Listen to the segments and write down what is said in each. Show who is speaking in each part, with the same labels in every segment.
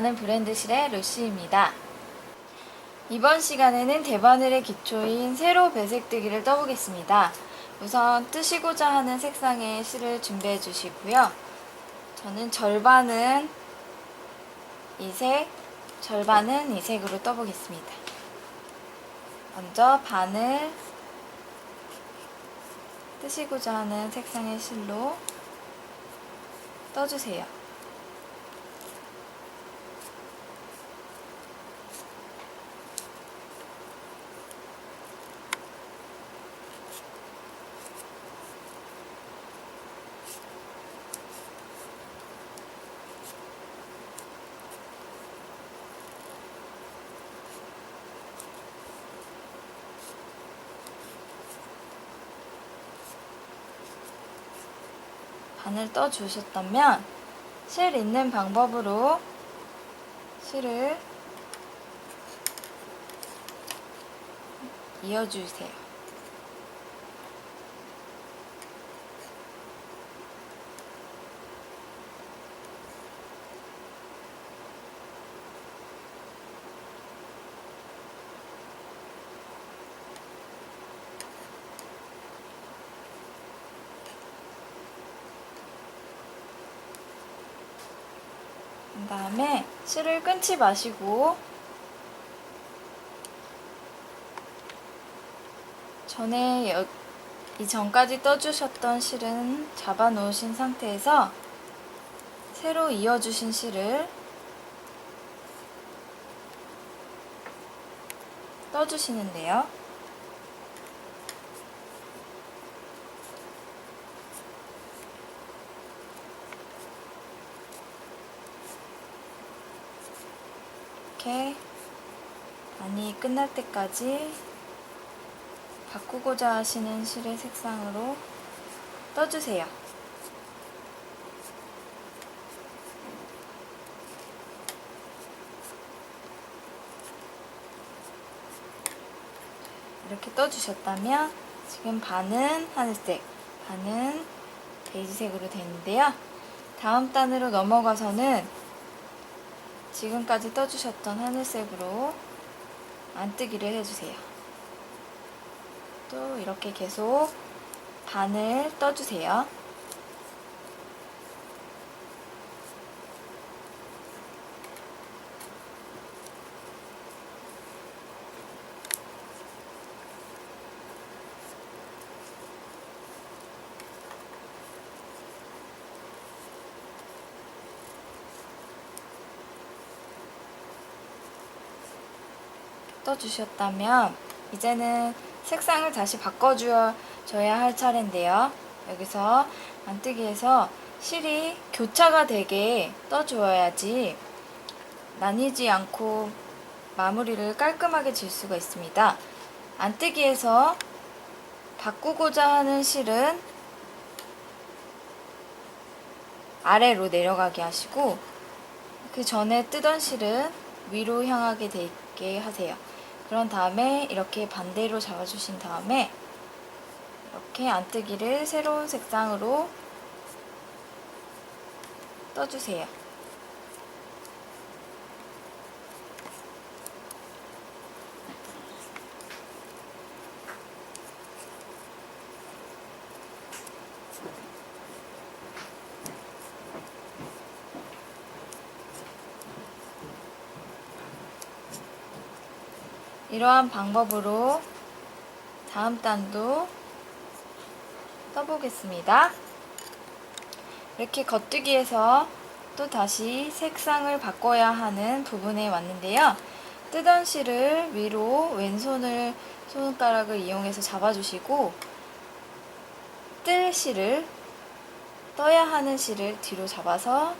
Speaker 1: 브랜드실의 루시입니다. 이번 시간에는 대바늘의 기초인 세로 배색뜨기를 떠보겠습니다. 우선 뜨시고자 하는 색상의 실을 준비해 주시고요. 저는 절반은 이 색, 절반은 이 색으로 떠보겠습니다. 먼저 반을 뜨시고자 하는 색상의 실로 떠주세요. 반을 떠주셨다면 실 있는 방법으로 실을 이어주세요. 그 다음에 실을 끊지 마시고 전에 여- 이전까지 떠주셨던 실은 잡아 놓으신 상태에서 새로 이어주신 실을 떠주시는데요. 이렇게 반이 끝날 때까지 바꾸고자 하시는 실의 색상으로 떠주세요. 이렇게 떠주셨다면 지금 반은 하늘색, 반은 베이지색으로 되는데요. 다음 단으로 넘어가서는 지금까지 떠주셨던 하늘색으로 안뜨기를 해주세요. 또 이렇게 계속 반을 떠주세요. 떠주셨다면 이제는 색상을 다시 바꿔줘야 할 차례인데요. 여기서 안뜨기에서 실이 교차가 되게 떠주어야지 나뉘지 않고 마무리를 깔끔하게 질 수가 있습니다. 안뜨기에서 바꾸고자 하는 실은 아래로 내려가게 하시고 그 전에 뜨던 실은 위로 향하게 돼 있게 하세요. 그런 다음에 이렇게 반대로 잡아주신 다음에 이렇게 안뜨기를 새로운 색상으로 떠주세요. 이러한 방법으로 다음 단도 떠보겠습니다. 이렇게 겉뜨기에서 또 다시 색상을 바꿔야 하는 부분에 왔는데요. 뜨던 실을 위로 왼손을 손가락을 이용해서 잡아주시고 뜰 실을 떠야 하는 실을 뒤로 잡아서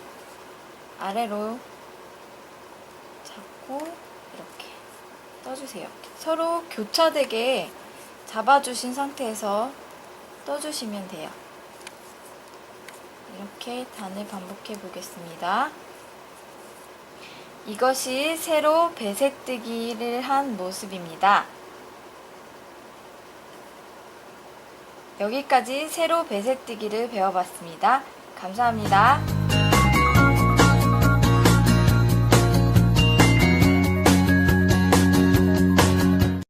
Speaker 1: 아래로 잡고 떠주세요. 서로 교차되게 잡아주신 상태에서 떠주시면 돼요. 이렇게 단을 반복해 보겠습니다. 이것이 새로 배색뜨기를 한 모습입니다. 여기까지 새로 배색뜨기를 배워봤습니다. 감사합니다.